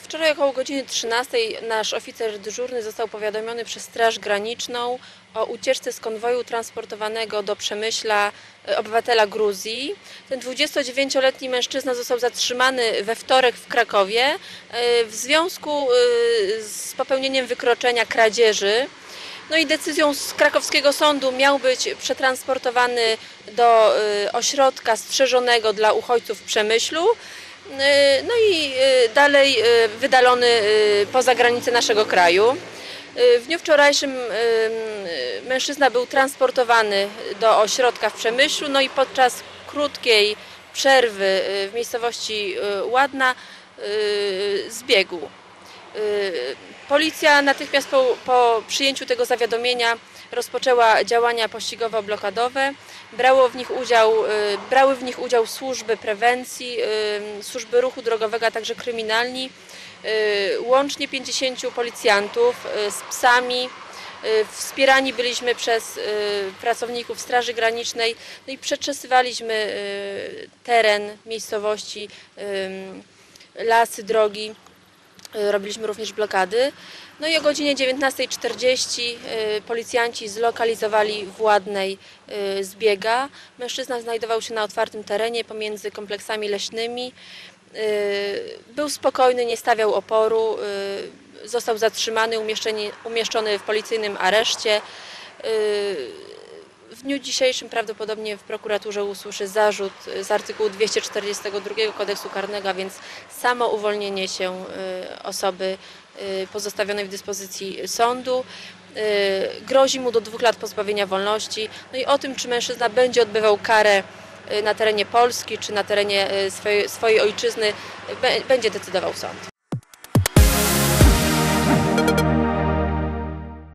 Wczoraj około godziny 13 nasz oficer dyżurny został powiadomiony przez Straż Graniczną o ucieczce z konwoju transportowanego do Przemyśla e, obywatela Gruzji. Ten 29-letni mężczyzna został zatrzymany we wtorek w Krakowie e, w związku e, z popełnieniem wykroczenia kradzieży. No i decyzją z krakowskiego sądu miał być przetransportowany do ośrodka strzeżonego dla uchodźców w Przemyślu. Y, No i y, dalej y, wydalony poza granice naszego kraju. W dniu wczorajszym mężczyzna był transportowany do ośrodka w Przemyślu, no i podczas krótkiej przerwy w miejscowości Ładna zbiegł. Policja natychmiast po, po przyjęciu tego zawiadomienia rozpoczęła działania pościgowo-blokadowe. Brało w nich udział, y, brały w nich udział służby prewencji, y, służby ruchu drogowego, a także kryminalni. Y, Łącznie 50 policjantów z psami. Wspierani byliśmy przez pracowników Straży Granicznej no i przeczesywaliśmy teren miejscowości, lasy, drogi. Y, Robiliśmy również blokady. No i o godzinie 19.40 y, policjanci zlokalizowali w Ładnej y, zbiega. Mężczyzna znajdował się na otwartym terenie pomiędzy kompleksami leśnymi. Był spokojny, nie stawiał oporu. Został zatrzymany, umieszczony w policyjnym areszcie. Y, w dniu dzisiejszym prawdopodobnie w prokuraturze usłyszy zarzut z artykułu 242 kodeksu karnego, a więc samo uwolnienie się y, osoby y, pozostawionej w dyspozycji sądu. Y, Grozi mu do dwóch lat pozbawienia wolności. No i o tym, czy mężczyzna będzie odbywał karę y, na terenie Polski, czy na terenie y, swojej, swojej ojczyzny, y, będzie decydował sąd.